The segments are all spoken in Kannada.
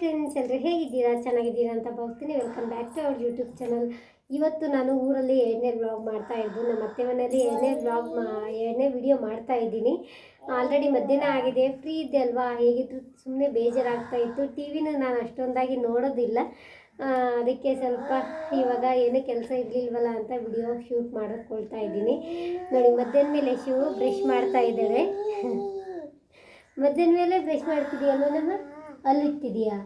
ಫ್ರೆಂಡ್ಸ್ ಎಲ್ಲರೂ ಹೇಗಿದ್ದೀರಾ? ಚೆನ್ನಾಗಿದ್ದೀರಾ ಅಂತ ಬರ್ತೀನಿ. Welcome back to our YouTube channel ಇವತ್ತು ನಾನು ಊರಲ್ಲಿ ಎರಡನೇ ಬ್ಲಾಗ್ ಮಾಡ್ತಾ ಇದ್ದು, ನಮ್ಮ ಅತ್ತೆ ಮನೆಯಲ್ಲಿ ಎರಡನೇ ಬ್ಲಾಗ್ ಮಾ ಎರಡನೇ ವಿಡಿಯೋ ಮಾಡ್ತಾ ಇದ್ದೀನಿ. ಆಲ್ರೆಡಿ ಮಧ್ಯಾಹ್ನ ಆಗಿದೆ. ಫ್ರೀ ಇದೆ ಅಲ್ವಾ? ಹೇಗಿದ್ರು ಸುಮ್ಮನೆ ಬೇಜಾರಾಗ್ತಾ ಇತ್ತು. ಟಿ ವಿನ ನಾನು ಅಷ್ಟೊಂದಾಗಿ ನೋಡೋದಿಲ್ಲ. ಅದಕ್ಕೆ ಸ್ವಲ್ಪ ಇವಾಗ ಏನೇ ಕೆಲಸ ಇರಲಿಲ್ವಲ್ಲ ಅಂತ ವಿಡಿಯೋ ಶೂಟ್ ಮಾಡಿಕೊಳ್ತಾ ಇದ್ದೀನಿ. ನೋಡಿ, ಮಧ್ಯಾಹ್ನ ಮೇಲೆ ಶಿವು ಬ್ರಷ್ ಮಾಡ್ತಾ ಇದ್ದೇವೆ. ಮಧ್ಯಾಹ್ನ ಮೇಲೆ ಬ್ರಷ್ ಮಾಡ್ತಿದ್ದೀಯಲ್ವ ನಮ್ಮ ಅಲ್ಲಿಟ್ಟಿದೀಯಾ?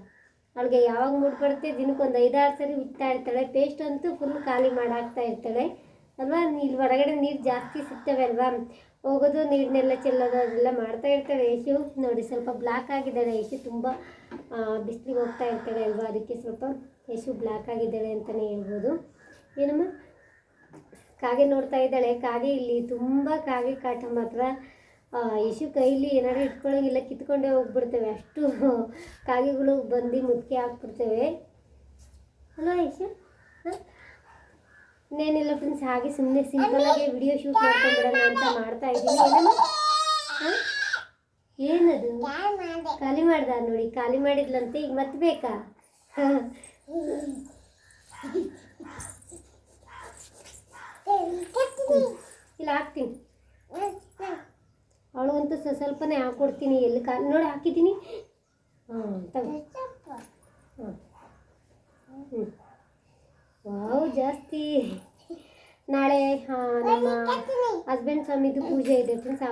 ಅವಳಿಗೆ ಯಾವಾಗ ಮೂಡ್ ಬರುತ್ತೆ ದಿನಕ್ಕೊಂದು ಐದಾರು ಸರಿ ಬಿಡ್ತಾ ಇರ್ತಾಳೆ. ಪೇಸ್ಟ್ ಅಂತೂ ಫುಲ್ ಖಾಲಿ ಮಾಡಾಕ್ತಾ ಇರ್ತಾಳೆ. ಅಲ್ವಾ? ಇಲ್ಲಿ ಹೊರಗಡೆ ನೀರು ಜಾಸ್ತಿ ಸಿಗ್ತವೆ ಅಲ್ವಾ? ಹೋಗೋದು ನೀರನ್ನೆಲ್ಲ ಚೆಲ್ಲೋದು, ಅದೆಲ್ಲ ಮಾಡ್ತಾ ಇರ್ತಾಳೆ ಯಶು. ನೋಡಿ, ಸ್ವಲ್ಪ ಬ್ಲ್ಯಾಕ್ ಆಗಿದ್ದಾಳೆ ಯಶು. ತುಂಬ ಬಿಸಿಲಿಗೆ ಹೋಗ್ತಾ ಇರ್ತಾಳೆ ಅಲ್ವಾ? ಅದಕ್ಕೆ ಸ್ವಲ್ಪ ಯಶು ಬ್ಲ್ಯಾಕ್ ಆಗಿದ್ದಾಳೆ ಅಂತಲೇ ಹೇಳ್ಬೋದು. ಏನಮ್ಮ? ಕಾಗೆ ನೋಡ್ತಾ ಇದ್ದಾಳೆ. ಕಾಗೆ ಇಲ್ಲಿ ತುಂಬ ಕಾಗೆ ಕಾಟ ಮಾತ್ರ. ಯಶು ಕೈಲಿ ಏನಾದ್ರು ಇಟ್ಕೊಳ್ಳೋಂಗಿಲ್ಲ ಕಿತ್ಕೊಂಡೇ ಹೋಗ್ಬಿಡ್ತೇವೆ. ಅಷ್ಟು ಕಾಗೆಗಳು ಬಂದು ಮುದುಕೆ ಹಾಕ್ಬಿಡ್ತೇವೆ. ಹಲೋ ಯಶು ಹಾಂ? ಇನ್ನೇನಿಲ್ಲ ಫ್ರೆಂಡ್ಸ್ ಹಾಗೆ ಸುಮ್ಮನೆ ಸಿಂಪಲಾಗಿ ವಿಡಿಯೋ ಶೂಟ್ ಮಾಡ್ಕೊಂಡ್ಬಿಡೋಣ ಅಂತ ಮಾಡ್ತಾ ಇದ್ದೀನಿ. ಏನಮ್ಮ? ಏನದು? ಖಾಲಿ ಮಾಡ್ದ ನೋಡಿ, ಖಾಲಿ ಮಾಡಿದ್ಲಂತೆ, ಈಗ ಮತ್ತೆ ಬೇಕಾ? ಹಾಂ ಇಲ್ಲ, ಹಾಕ್ತೀನಿ. ಅವಳಿಗಂತೂ ಸ ಸ್ವಲ್ಪನೇ ಹಾಕ್ಕೊಡ್ತೀನಿ ಎಲ್ಲಿ ಕಾ, ನೋಡಿ ಹಾಕಿದ್ದೀನಿ. ಹಾಂ, ತಗೋ. ಹಾಂ. ಹ್ಞೂ ವಾವ್, ಜಾಸ್ತಿ. ನಾಳೆ ನಮ್ಮ ಹಸ್ಬೆಂಡ್ ಸ್ವಾಮಿದು ಪೂಜೆ ಇದೆ ಫ್ರೆಂಡ್ಸ್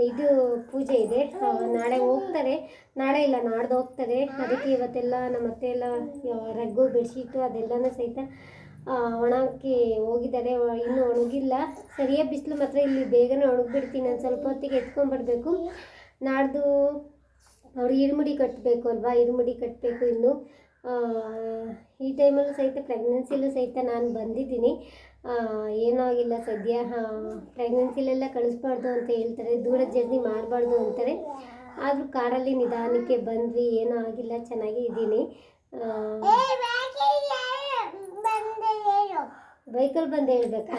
ಇದು ಪೂಜೆ ಇದೆ. ನಾಳೆ ಹೋಗ್ತಾರೆ. ನಾಳೆ ಇಲ್ಲ, ನಾಡ್ದು ಹೋಗ್ತಾರೆ. ಅದಕ್ಕೆ ಇವತ್ತೆಲ್ಲ ನಮ್ಮ ಅತ್ತೆ ಎಲ್ಲ ರಗ್ಗು, ಬೆಡ್ಶೀಟು ಅದೆಲ್ಲನೂ ಸಹಿತ ಒಣಕ್ಕೆ ಹೋಗಿದ್ದಾರೆ ಇನ್ನೂ ಒಣಗಿಲ್ಲ. ಸರಿಯಾಗಿ ಬಿಸಿಲು ಮಾತ್ರ ಇಲ್ಲಿ ಬೇಗನೆ ಒಣಗಿಬಿಡ್ತೀನಿ, ನಾನು ಸ್ವಲ್ಪ ಹೊತ್ತಿಗೆ ಎತ್ಕೊಂಡ್ಬರ್ಬೇಕು ನಾಡ್ದು ಅವ್ರು ಇರುಮುಡಿ ಕಟ್ಟಬೇಕು ಅಲ್ವಾ, ಇರುಮುಡಿ ಕಟ್ಟಬೇಕು ಇನ್ನು. ಈ ಟೈಮಲ್ಲೂ ಸಹಿತ ಪ್ರೆಗ್ನೆನ್ಸಿಲೂ ಸಹಿತ ನಾನು ಬಂದಿದ್ದೀನಿ. ಏನೂ ಆಗಿಲ್ಲ ಸದ್ಯ. ಪ್ರೆಗ್ನೆನ್ಸಿಲೆಲ್ಲ ಕಳಿಸ್ಬಾರ್ದು ಅಂತ ಹೇಳ್ತಾರೆ, ದೂರ ಜರ್ನಿ ಮಾಡಬಾರ್ದು ಅಂತಾರೆ. ಆದರೂ ಕಾರಲ್ಲಿ ನಿಧಾನಕ್ಕೆ ಬಂದ್ವಿ, ಏನೂ ಆಗಿಲ್ಲ, ಚೆನ್ನಾಗೇ ಇದ್ದೀನಿ. ಬೈಕಲ್ಲಿ ಬಂದು ಹೇಳ್ಬೇಕಾ?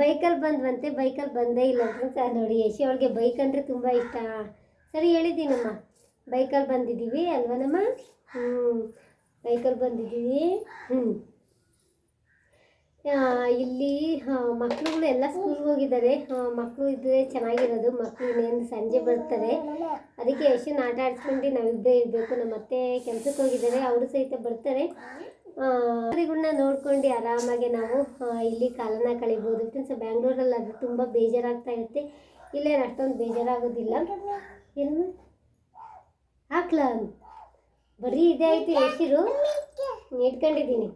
ಬೈಕಲ್ಲಿ ಬಂದ್ವಂತೆ ಬೈಕಲ್ಲಿ ಬಂದೇ ಇಲ್ಲ ಫ್ರೆಂಡ್ಸ್ ನೋಡಿ, ಯಶಿ ಅವಳಿಗೆ ಬೈಕ್ ಅಂದರೆ ತುಂಬ ಇಷ್ಟ. ಸರಿ, ಹೇಳಿದ್ದೀನಮ್ಮ. ಬೈಕಲ್ಲಿ ಬಂದಿದ್ದೀವಿ ಅಲ್ವನಮ್ಮ ಹ್ಞೂ ಬೈಕಲ್ಲಿ ಬಂದಿದ್ದೀವಿ. ಹ್ಞೂ ಇಲ್ಲಿ ಮಕ್ಕಳುಗಳು ಎಲ್ಲ ಸ್ಕೂಲ್ಗೆ ಹೋಗಿದ್ದಾರೆ. ಮಕ್ಕಳು ಇದ್ದರೆ ಚೆನ್ನಾಗಿರೋದು. ಮಕ್ಕಳು ಇನ್ನೇನು ಸಂಜೆ ಬರ್ತಾರೆ. ಅದಕ್ಕೆ ಯಶನ್ ಆಟ ಆಡಿಸ್ಕೊಂಡು ನಾವಿಬ್ಬರೇ ಇರಬೇಕು. ನಮ್ಮ ಅತ್ತೆ ಕೆಲ್ಸಕ್ಕೆ ಹೋಗಿದ್ದಾರೆ. ಅವರು ಸಹಿತ ಬರ್ತಾರೆ. ಅವರಿಗಳ್ನ ನೋಡ್ಕೊಂಡು ಆರಾಮಾಗಿ ನಾವು ಇಲ್ಲಿ ಕಾಲನ ಕಳಿಬೋದು. ಫ್ರೆಂಡ್ಸ್ ಬ್ಯಾಂಗ್ಳೂರಲ್ಲಿ ಅದು ತುಂಬ ಬೇಜಾರಾಗ್ತಾ ಇರುತ್ತೆ. ಇಲ್ಲೇನು ಅಷ್ಟೊಂದು ಬೇಜಾರಾಗೋದಿಲ್ಲ. ಏನು? ಹಾಕ್ಲಾ. ಬರೀ ಇದೇ ಆಯಿತು ಹೆಸರು ಇಟ್ಕೊಂಡಿದ್ದೀನಿ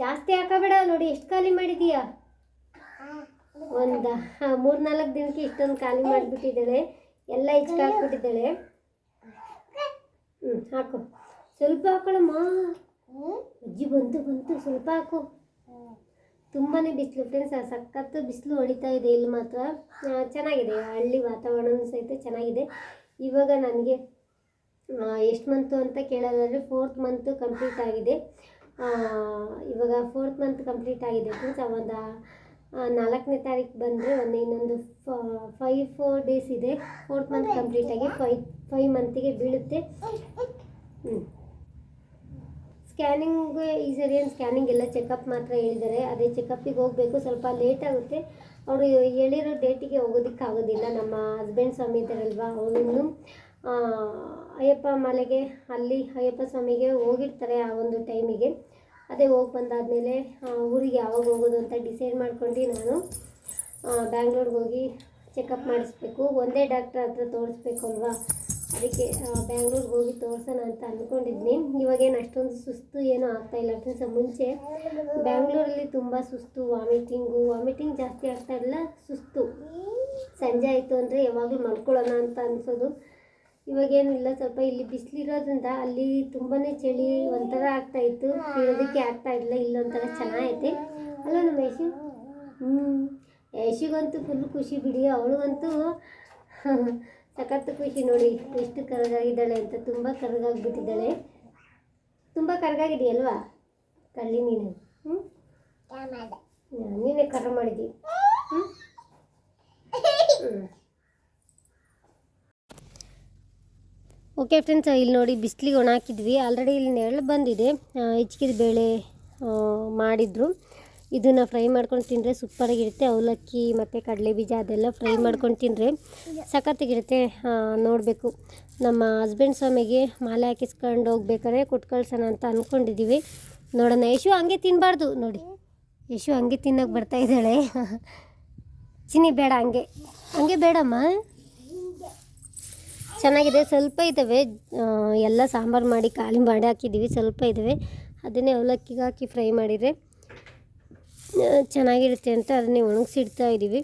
ಜಾಸ್ತಿ ಹಾಕಬೇಡ ನೋಡಿ, ಎಷ್ಟು ಖಾಲಿ ಮಾಡಿದೀಯಾ? ಒಂದು ಮೂರ್ನಾಲ್ಕು ದಿನಕ್ಕೆ ಇಷ್ಟೊಂದು ಖಾಲಿ ಮಾಡಿಬಿಟ್ಟಿದ್ದಾಳೆ. ಎಲ್ಲ ಇಚ್ಕಾಕ್ಬಿಟ್ಟಿದ್ದಾಳೆ. ಹ್ಞೂ ಹಾಕು. ಸ್ವಲ್ಪ ಹಾಕೊಳ್ಳಮ್ಮ. ಅಜ್ಜಿ ಬಂತು ಬಂತು. ಸ್ವಲ್ಪ ಹಾಕು. ತುಂಬಾ ಬಿಸಿಲು ಫ್ರೆಂಡ್ಸ್ ಸಖತ್ತು ಬಿಸಿಲು ಹೊಡಿತಾ ಇದೆ ಇಲ್ಲಿ ಮಾತ್ರ. ಚೆನ್ನಾಗಿದೆ. ಹಳ್ಳಿ ವಾತಾವರಣ ಸಹಿತ ಚೆನ್ನಾಗಿದೆ. ಇವಾಗ ನನಗೆ ಎಷ್ಟು ಮಂತು ಅಂತ ಕೇಳೋದಾದರೆ ಫೋರ್ತ್ ಮಂತು ಕಂಪ್ಲೀಟ್ ಆಗಿದೆ. ಇವಾಗ ಫೋರ್ತ್ ಮಂತ್ ಕಂಪ್ಲೀಟ್ ಆಗಿದೆ ಫ್ರೆಂಡ್ಸ್ ಒಂದು ನಾಲ್ಕನೇ ತಾರೀಕು ಬಂದರೆ ಒಂದು ಇನ್ನೊಂದು ಫೈವ್ ಫೋರ್ ಡೇಸ್ ಇದೆ. ಫೋರ್ತ್ ಮಂತ್ ಕಂಪ್ಲೀಟ್ ಆಗಿ ಫೈ ಫೈವ್ ಮಂತಿಗೆ ಬೀಳುತ್ತೆ. ಹ್ಞೂ ಸ್ಕ್ಯಾನಿಂಗ್, ಈ ಏನು ಸ್ಕ್ಯಾನಿಂಗ್ ಎಲ್ಲ ಚೆಕಪ್ ಮಾತ್ರ ಹೇಳಿದ್ದಾರೆ. ಅದೇ ಚೆಕಪ್ಪಿಗೆ ಹೋಗಬೇಕು, ಸ್ವಲ್ಪ ಲೇಟ್ ಆಗುತ್ತೆ. ಅವರು ಹೇಳಿರೋ ಡೇಟಿಗೆ ಹೋಗೋದಕ್ಕಾಗೋದಿಲ್ಲ. ನಮ್ಮ ಹಸ್ಬೆಂಡ್ ಸ್ವಾಮಿ ಇದ್ದಾರಲ್ವಾ ಅವನು ಅಯ್ಯಪ್ಪ ಮಲೆಗೆ, ಅಲ್ಲಿ ಅಯ್ಯಪ್ಪ ಸ್ವಾಮಿಗೆ ಹೋಗಿರ್ತಾರೆ ಆ ಒಂದು ಟೈಮಿಗೆ. ಅದೇ ಹೋಗಿ ಬಂದಾದಮೇಲೆ ಊರಿಗೆ ಯಾವಾಗ ಹೋಗೋದು ಅಂತ ಡಿಸೈಡ್ ಮಾಡ್ಕೊಂಡು ನಾನು ಬ್ಯಾಂಗ್ಳೂರ್ಗೆ ಹೋಗಿ ಚೆಕಪ್ ಮಾಡಿಸ್ಬೇಕು. ಒಂದೇ ಡಾಕ್ಟ್ರ್ ಹತ್ರ ತೋರಿಸ್ಬೇಕು ಅಲ್ವಾ? ಅದಕ್ಕೆ ಬ್ಯಾಂಗ್ಳೂರ್ಗೆ ಹೋಗಿ ತೋರಿಸೋಣ ಅಂತ ಅಂದ್ಕೊಂಡಿದ್ನಿ ಇವಾಗೇನು ಅಷ್ಟೊಂದು ಸುಸ್ತು ಏನೂ ಇಲ್ಲ. ಫ್ರೆಂಡ್ಸ್ ಮುಂಚೆ ಬ್ಯಾಂಗ್ಳೂರಲ್ಲಿ ತುಂಬ ಸುಸ್ತು ವಾಮಿಟಿಂಗು ವಾಮಿಟಿಂಗ್ ಜಾಸ್ತಿ ಆಗ್ತಾ ಇಲ್ಲ, ಸುಸ್ತು. ಸಂಜೆ ಆಯಿತು ಅಂದರೆ ಯಾವಾಗಲೂ ಮಲ್ಕೊಳ್ಳೋಣ ಅಂತ ಅನಿಸೋದು. ಇವಾಗೇನು ಇಲ್ಲ, ಸ್ವಲ್ಪ ಇಲ್ಲಿ ಬಿಸಿಲಿರೋದ್ರಿಂದ ಅಲ್ಲಿ ತುಂಬಾ ಚಳಿ ಒಂಥರ ಆಗ್ತಾ ಇತ್ತು. ಇರೋದಕ್ಕೆ ಆಗ್ತಾ ಇಲ್ಲ ಇಲ್ಲೊಂಥರ ಚೆನ್ನಾಗೈತೆ. ಅಲ್ಲ ನಮ್ಮ ಯಶು? ಹ್ಞೂ ಯಶಿಗಂತೂ ಫುಲ್ ಖುಷಿ ಬಿಡಿ. ಅವಳಿಗಂತೂ ಸಖತ್ತು ಖುಷಿ ನೋಡಿ ಎಷ್ಟು ಕರಗಾಗಿದ್ದಾಳೆ ಅಂತ ತುಂಬ ಕರಗಾಗ್ಬಿಟ್ಟಿದ್ದಾಳೆ. ತುಂಬ ಕರಗಾಗಿದೆಯಲ್ವಾ? ಕಳ್ಳಿ ನೀನು. ಹ್ಞೂ ನೀನೇ ಕರ ಮಾಡಿದ್ದಿ. ಹ್ಞೂ ಓಕೆ ಫ್ರೆಂಡ್ಸ್ ಇಲ್ಲಿ ನೋಡಿ ಬಿಸಿಲಿಗೆ ಒಣ ಹಾಕಿದ್ವಿ ಆಲ್ರೆಡಿ ಇಲ್ಲಿ ನೆರಳು ಬಂದಿದೆ. ಹೆಚ್ಚಿಗೆ ಬೇಳೆ ಮಾಡಿದ್ರು. ಇದನ್ನು ಫ್ರೈ ಮಾಡ್ಕೊಂಡು ತಿಂದರೆ ಸೂಪರಾಗಿರುತ್ತೆ ಅವಲಕ್ಕಿ ಮತ್ತು ಕಡಲೆ ಬೀಜ ಅದೆಲ್ಲ ಫ್ರೈ ಮಾಡ್ಕೊಂಡು ತಿಂದರೆ ಸಖತ್ತಾಗಿರುತ್ತೆ. ನೋಡಬೇಕು. ನಮ್ಮ ಹಸ್ಬೆಂಡ್ ಸ್ವಾಮಿಗೆ ಮಾಲೆ ಹಾಕಿಸ್ಕೊಂಡು ಹೋಗ್ಬೇಕಾದ್ರೆ ಕೊಟ್ಟು ಕಳ್ಸೋಣ ಅಂತ ಅಂದ್ಕೊಂಡಿದ್ದೀವಿ ನೋಡೋಣ, ಯಶು ಹಂಗೆ ತಿನ್ನಬಾರ್ದು ನೋಡಿ, ಯಶು ಹಂಗೆ ತಿನ್ನೋಕೆ ಬರ್ತಾ ಇದ್ದಾಳೆ. ಚಿನ್ನಿ, ಬೇಡ, ಹಂಗೆ. ಹಂಗೆ ಬೇಡಮ್ಮ. ಚೆನ್ನಾಗಿದೆ. ಸ್ವಲ್ಪ ಇದ್ದಾವೆ. ಎಲ್ಲ ಸಾಂಬಾರು ಮಾಡಿ ಖಾಲಿ ಮಾಡಿ ಹಾಕಿದ್ದೀವಿ. ಸ್ವಲ್ಪ ಇದ್ದಾವೆ. ಅದನ್ನೇ ಅವಲಕ್ಕಿಗೆ ಹಾಕಿ ಫ್ರೈ ಮಾಡಿದರೆ ಚೆನ್ನಾಗಿರುತ್ತೆ ಅಂತ ಅದನ್ನೇ ಒಣಗಿಸಿಡ್ತಾ ಇದ್ದೀವಿ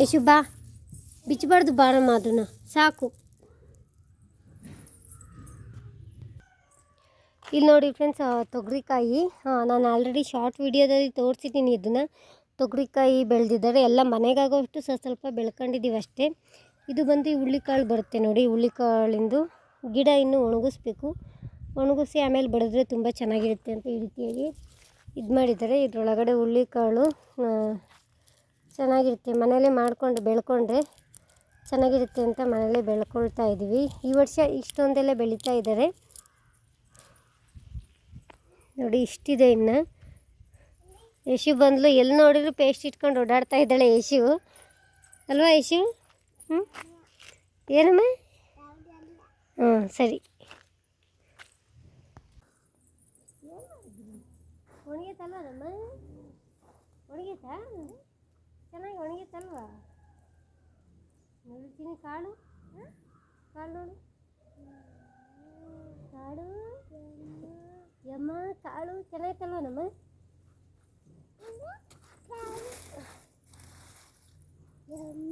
ಯಶು ಬಾ ಬಿಚ್ಚಬಾರ್ದು ಬಾರಮ್ಮ ಅದನ್ನು. ಸಾಕು. ಇಲ್ಲಿ ನೋಡಿ ಫ್ರೆಂಡ್ಸ್ ತೊಗರಿಕಾಯಿ. ನಾನು ಆಲ್ರೆಡಿ ಶಾರ್ಟ್ ವೀಡಿಯೋದಲ್ಲಿ ತೋರಿಸಿದ್ದೀನಿ ಇದನ್ನು. ತೊಗರಿಕಾಯಿ ಬೆಳೆದಿದ್ದಾರೆ. ಎಲ್ಲ ಮನೆಗಾಗೋಷ್ಟು ಸ್ವಲ್ಪ ಸ್ವಲ್ಪ ಬೆಳ್ಕೊಂಡಿದ್ದೀವಿ ಅಷ್ಟೇ. ಇದು ಬಂದು ಹುಳ್ಳಿಕಾಳು ಬರುತ್ತೆ ನೋಡಿ. ಹುಳ್ಳಿಕಾಳಿಂದು ಗಿಡ ಇನ್ನೂ ಒಣಗಿಸ್ಬೇಕು. ಒಣಗಿಸಿ ಆಮೇಲೆ ಬೆಳೆದ್ರೆ ತುಂಬ ಚೆನ್ನಾಗಿರುತ್ತೆ ಅಂತ ಈ ರೀತಿಯಾಗಿ. ಇದು ಮಾಡಿದ್ದಾರೆ. ಇದರೊಳಗಡೆ ಹುಳ್ಳಿಕಾಳು ಚೆನ್ನಾಗಿರುತ್ತೆ. ಮನೇಲೆ ಮಾಡ್ಕೊಂಡು ಬೆಳ್ಕೊಂಡ್ರೆ ಚೆನ್ನಾಗಿರುತ್ತೆ ಅಂತ ಮನೇಲೆ ಬೆಳ್ಕೊಳ್ತಾ ಇದ್ದೀವಿ. ಈ ವರ್ಷ ಇಷ್ಟೊಂದೆಲ್ಲ ಬೆಳೀತಾ ಇದ್ದಾರೆ. ನೋಡಿ, ಇಷ್ಟಿದೆ ಇನ್ನು. ಯಶು ಬಂದಲು. ಎಲ್ಲಿ ನೋಡಿದ್ರು ಪೇಸ್ಟ್ ಇಟ್ಕೊಂಡು ಓಡಾಡ್ತಾ ಇದ್ದಾಳೆ ಯಶು. ಅಲ್ವಾ ಯಶು? ಹ್ಞೂ ಏನಮ್ಮ? ಹ್ಞೂ ಸರಿ. ಒಣಗೈತಲ್ವ ನಮ್ಮ ಒಣಗಿತ್ತಾ ಚೆನ್ನಾಗಿ ಒಣಗಿತ್ತಲ್ವ ನೋಡ್ತೀನಿ ಕಾಳು. ಕಾಳು ನೋಡು. ಕಾಳು. ಯಮ್ಮ, ಕಾಳು. ಚೆನ್ನಾಗಿತ್ತಲ್ವ ನಮ್ಮ?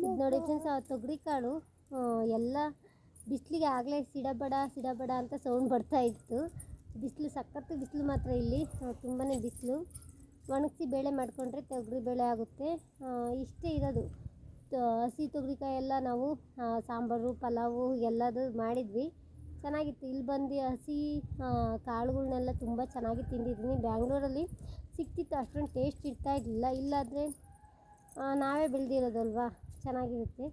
ನೋಡಿ ಆ ತೊಗರಿ ಕಾಳು ಎಲ್ಲ ಬಿಸಿಲಿಗೆ ಆಗಲೇ ಸಿಡಬಡ ಸಿಡಬಡ ಅಂತ ಸೌಂಡ್ ಬರ್ತಾ ಇತ್ತು. ಬಿಸಿಲು, ಸಖತ್ತು ಬಿಸಿಲು ಮಾತ್ರ ಇಲ್ಲಿ. ತುಂಬಾ ಬಿಸಿಲು. ಒಣಗಿಸಿ ಬೇಳೆ ಮಾಡಿಕೊಂಡ್ರೆ ತೊಗರಿ ಬೇಳೆ ಆಗುತ್ತೆ. ಇಷ್ಟೇ ಇರೋದು. ಹಸಿ ತೊಗರಿಕಾಯಿ ಎಲ್ಲ ನಾವು ಸಾಂಬಾರು, ಪಲಾವು ಎಲ್ಲದು ಮಾಡಿದ್ವಿ. ಚೆನ್ನಾಗಿತ್ತು. ಇಲ್ಲಿ ಬಂದು ಹಸಿ ಕಾಳುಗಳನ್ನೆಲ್ಲ ತುಂಬ ಚೆನ್ನಾಗಿ ತಿಂದಿದ್ದೀನಿ. ಬ್ಯಾಂಗ್ಳೂರಲ್ಲಿ ಸಿಕ್ತಿತ್ತು. ಅಷ್ಟೊಂದು ಟೇಸ್ಟ್ ಇರ್ತಾ ಇರಲಿಲ್ಲ. ಇಲ್ಲಾದರೆ ನಾವೇ ಬೆಳೆದಿರೋದಲ್ವಾ? ಚೆನ್ನಾಗಿರುತ್ತೆ.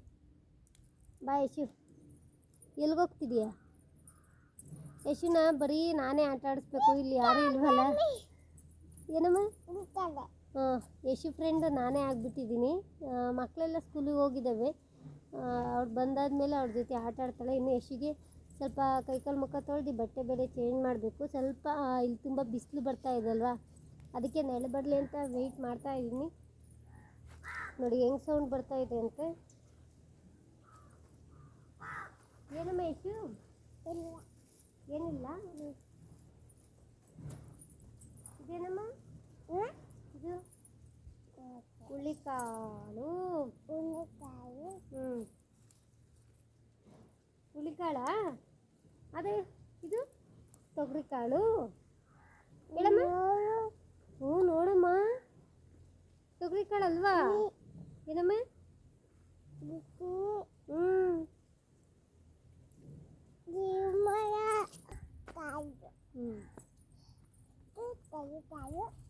ಬಾಯ್ ಶಿವ್ ಎಲ್ಗೋಗ್ತಿದೀಯಾ? ಯಶುನ ಬರೀ ನಾನೇ ಆಟ ಆಡಿಸ್ಬೇಕು, ಇಲ್ಲಿ ಯಾರೂ ಇಲ್ವಲ್ಲ? ಏನಮ್ಮ? ಹಾಂ, ಯಶು ಫ್ರೆಂಡ್ ನಾನೇ ಆಗಿಬಿಟ್ಟಿದ್ದೀನಿ. ಮಕ್ಕಳೆಲ್ಲ ಸ್ಕೂಲಿಗೆ ಹೋಗಿದ್ದಾವೆ. ಅವ್ರು ಬಂದಾದ್ಮೇಲೆ ಅವ್ರ ಜೊತೆ ಆಟ ಆಡ್ತಾಳೆ. ಇನ್ನು ಯಶಿಗೆ ಸ್ವಲ್ಪ ಕೈಕಾಲು ಮುಖ ತೊಳ್ದು ಬಟ್ಟೆ ಬೇರೆ ಚೇಂಜ್ ಮಾಡಬೇಕು. ಸ್ವಲ್ಪ ಇಲ್ಲಿ ತುಂಬ ಬಿಸಿಲು ಬರ್ತಾ ಇದೆ ಅಲ್ವಾ? ಅದಕ್ಕೆ ನೆಲೆ ಬರಲಿ ಅಂತ ವೆಯ್ಟ್ ಮಾಡ್ತಾ ಇದ್ದೀನಿ. ನೋಡಿ, ಹೆಂಗ್ ಸೌಂಡ್ ಬರ್ತಾ ಇದೆ ಅಂತ. ಏನಮ್ಮ ಯಶು? ಏನಿಲ್ಲ. ಇದೇನಮ್ಮ? ಇದು ಹುಳಿಕಾಳು ಹ್ಞೂ ಹುಳಿಕಾಳ ಅದೇ ಇದು ತೊಗರಿಕಾಳು. ಹೇಳಮ್ಮ? ಹ್ಞೂ ನೋಡಮ್ಮ. ತೊಗರಿಕಾಳು ಅಲ್ವಾ ಏನಮ್ಮ? ಹ್ಞೂ ಹ್ಞೂ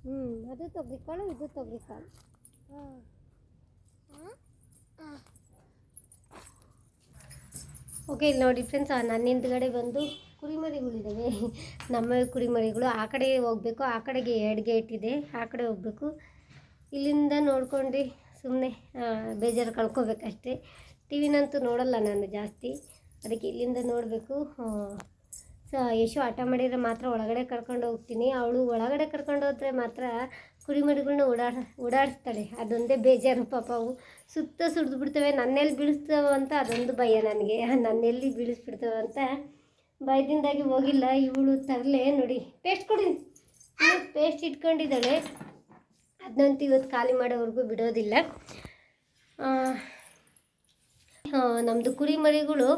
ಹ್ಞೂ ಅದು ತೊಗರಿಕಾಳು, ಇದು ತೊಗರಿಕಾಳು. ಓಕೆ ಇಲ್ಲಿ ನೋಡಿ ಫ್ರೆಂಡ್ಸ್ ನನ್ನ ಹಿಂದ್ಗಡೆ ಬಂದು ಕುರಿಮರಿಗಳಿದ್ದಾವೆ ನಮ್ಮ ಕುರಿಮರಿಗಳು ಆ ಕಡೆ ಹೋಗಬೇಕು, ಆ ಕಡೆಗೆ ಎರಡು ಗೇಟ್ ಇದೆ, ಆ ಕಡೆ ಹೋಗಬೇಕು. ಇಲ್ಲಿಂದ ನೋಡ್ಕೊಂಡು ಸುಮ್ಮನೆ ಬೇಜಾರು ಕಳ್ಕೊಬೇಕಷ್ಟೇ. ಟಿ ವಿನಂತೂ ನೋಡಲ್ಲ ನಾನು ಜಾಸ್ತಿ. ಅದಕ್ಕೆ ಇಲ್ಲಿಂದ ನೋಡಬೇಕು. ಸೊ, ಯಶು ಆಟ ಮಾಡಿದರೆ ಮಾತ್ರ ಒಳಗಡೆ ಕರ್ಕೊಂಡು ಹೋಗ್ತೀನಿ. ಅವಳು ಒಳಗಡೆ ಕರ್ಕೊಂಡು ಹೋದರೆ ಮಾತ್ರ ಕುರಿಮರಿಗಳನ್ನ ಓಡಾಡ, ಓಡಾಡಿಸ್ತಾಳೆ. ಅದೊಂದೇ ಬೇಜಾರು ಪಾಪ ಅವು ಸುತ್ತ ಸುರಿದು ಬಿಡ್ತವೆ ನನ್ನೆಲ್ಲಿ ಬೀಳಿಸ್ತಾವ ಅಂತ ಅದೊಂದು ಭಯ ನನಗೆ. ನನ್ನೆಲ್ಲಿ ಬೀಳಿಸ್ಬಿಡ್ತವೆ ಅಂತ ಭಯದಿಂದಾಗಿ ಹೋಗಿಲ್ಲ. ಇವಳು ತರಲೆ, ನೋಡಿ, ಪೇಸ್ಟ್ ಕೊಡಿ. ಪೇಸ್ಟ್ ಇಟ್ಕೊಂಡಿದ್ದಾಳೆ. ಅದನ್ನಂತೂ ಇವತ್ತು ಖಾಲಿ ಮಾಡೋವರೆಗೂ ಬಿಡೋದಿಲ್ಲ. ನಮ್ಮದು ಕುರಿಮರಿಗಳು